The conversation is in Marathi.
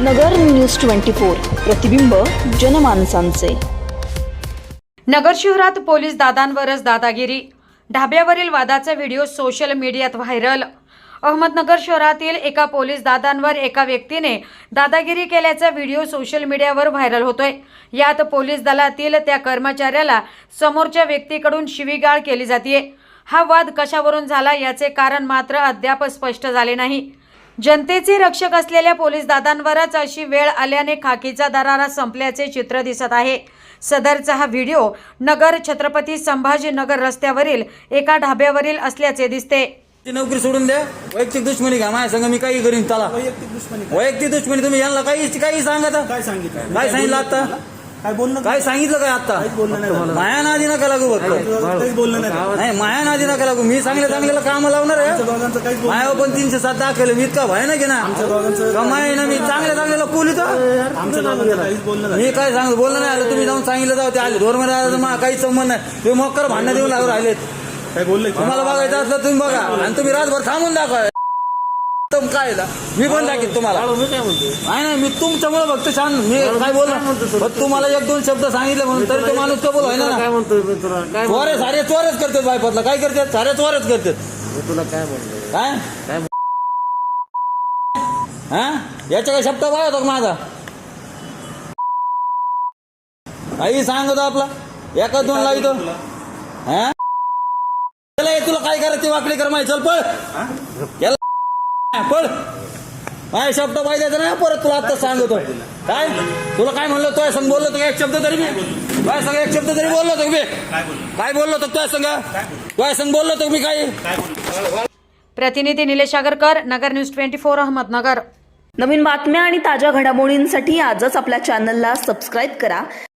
नगर न्यूज ट्वेंटी फोर प्रतिबिंब जनमानसांचे. नगर शहरात पोलीस दादांवरच दादागिरी. ढाब्यावरील वादाचा व्हिडिओ सोशल मीडियात व्हायरल. अहमदनगर शहरातील एका पोलीस दादांवर एका व्यक्तीने दादागिरी केल्याचा व्हिडिओ सोशल मीडियावर व्हायरल होतोय. यात पोलीस दलातील त्या कर्मचाऱ्याला समोरच्या व्यक्तीकडून शिवीगाळ केली जाते हा वाद कशावरून झाला याचे कारण मात्र अद्याप स्पष्ट झाले नाही. जनतेचे रक्षक असलेल्या पोलीस दादांवरच अशी वेळ आल्याने खाकीचा दरारा संपल्याचे चित्र दिसत आहे. सदरचा हा व्हिडिओ नगर छत्रपती संभाजीनगर रस्त्यावरील एका ढाब्यावरील असल्याचे दिसते. ती नोकरी सोडून द्या. वैयक्तिक दुश्मनी घ्या. माझ्या संग मी काही करीन. चला. वैयक्तिक दुश्मनी? वैयक्तिक दुश्मनी तुम्ही यांना काही काही सांगता काय सांगितलं? काय सांगितलं आता? काय बोलणं काय सांगितलं काय आता काहीच बोलणं नाही. झालं. माया नादी नका लागू फक्त. काहीच बोलणं नाही. झालं. नाही माया नादी नका लागू. मी चांगल्या चांगल्याला काम लावणार आमच्या आहे दोघांचं काहीच बोलणं मायावर पण तीनशे सात दाखवले मी इतका भय ना की ना. आमच्या दोघांचं कमाई ना मी चांगल्या चांगल्याला पोलितो आमच्या दोघांचं काहीच बोलणं झालं मी काय सांगतो बोललं नाही आलं. तुम्ही जाऊन सांगितलं जाऊ. ते आले धोरमध्ये आलं मला काही संबंध नाही. तुम्ही मोकर भांडणं देऊन लागू राहिलेत. काय बोललं? तुम्हाला बघायचं असलं तुम्ही बघा. आणि तुम्ही रातभर थांबून दाखवा. तुम काय आहे? मी पण दाखीत तुम्हाला. नाही नाही मी तुमच्यामुळे फक्त छान मी काय बोललो पण तुम्हाला एक दोन शब्द सांगितले म्हणून तरी तो माणूस व्हायना काय ना. म्हणतोय मी तुला काय चोरे सारे चोरच करतात बायपतला. काय करतात? सारे चोरच करतात. मी तुला काय म्हणतोय? काय? काय हा? याच्या काय शब्द काय होता का माझा? काही सांगतो आपला. एका दोन लावितो हा? हे तुला काय करायचं? ते वाकडे कर माहिती चल पळ. याला पळ काय शब्द पाहिजे नाही परत तुला आता सांगतो. काय? तुला काय म्हणलं तो संग बोललो तो एक शब्द तरी मी काय संग एक शब्द तरी बोललो तो मी काय बोललो तो तुझ्या संग? तुझ्या संग बोललो तो मी काय प्रतिनिधी Nilesh Agarkar Nagar news twenty four Ahmednagar. नवीन बातम्या आणि ताज्या घडामोडींसाठी आजच आपल्या चॅनलला सबस्क्राईब करा.